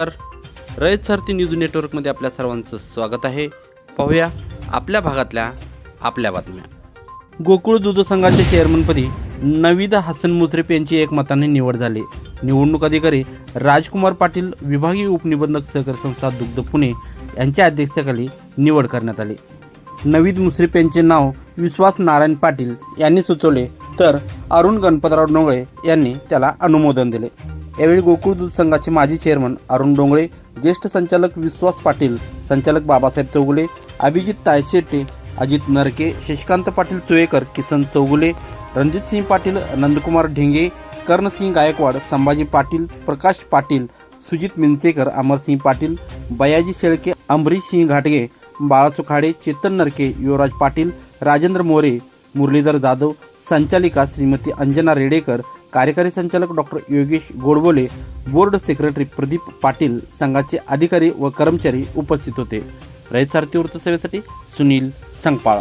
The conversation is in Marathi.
तर रयत सारथी न्यूज नेटवर्कमध्ये आपल्या सर्वांचं स्वागत आहे. पाहूया आपल्या भागातल्या आपल्या बातम्या. गोकुळ दूध संघाच्या चेअरमनपदी नवीद हसन मुश्रीफ यांची एकमताने निवड झाली. निवडणूक अधिकारी राजकुमार पाटील विभागीय उपनिबंधक सहकारी संस्था दुग्ध पुणे यांच्या अध्यक्षतेखाली निवड करण्यात आली. नवीद मुश्रीफ यांचे नाव विश्वास नारायण पाटील यांनी सुचवले तर अरुण गणपतराव डोंगळे यांनी त्याला अनुमोदन दिले. यावेळी गोकुळ दूध संघाचे माजी चेअरमन अरुण डोंगळे ज्येष्ठ संचालक विश्वास पाटील संचालक बाबासाहेब चौगुले अभिजित तायशेटे अजित नरके शशिकांत पाटील चुवेकर किसन चौगुले रणजितसिंह पाटील नंदकुमार ढेंगे कर्णसिंह गायकवाड संभाजी पाटील प्रकाश पाटील सुजित मिंचेकर अमरसिंह पाटील बयाजी शेळके अंबरीश सिंह घाटगे बाळासुखाडे चेतन नरके युवराज पाटील राजेंद्र मोरे मुरलीधर जाधव संचालिका श्रीमती अंजना रेडेकर कार्यकारी संचालक doctor Yogesh Godbole board secretary Pradeep Patil संघाचे अधिकारी व कर्मचारी उपस्थित होते. रयत सारथी वृत्तसेवेसाठी सुनील संगपाळ.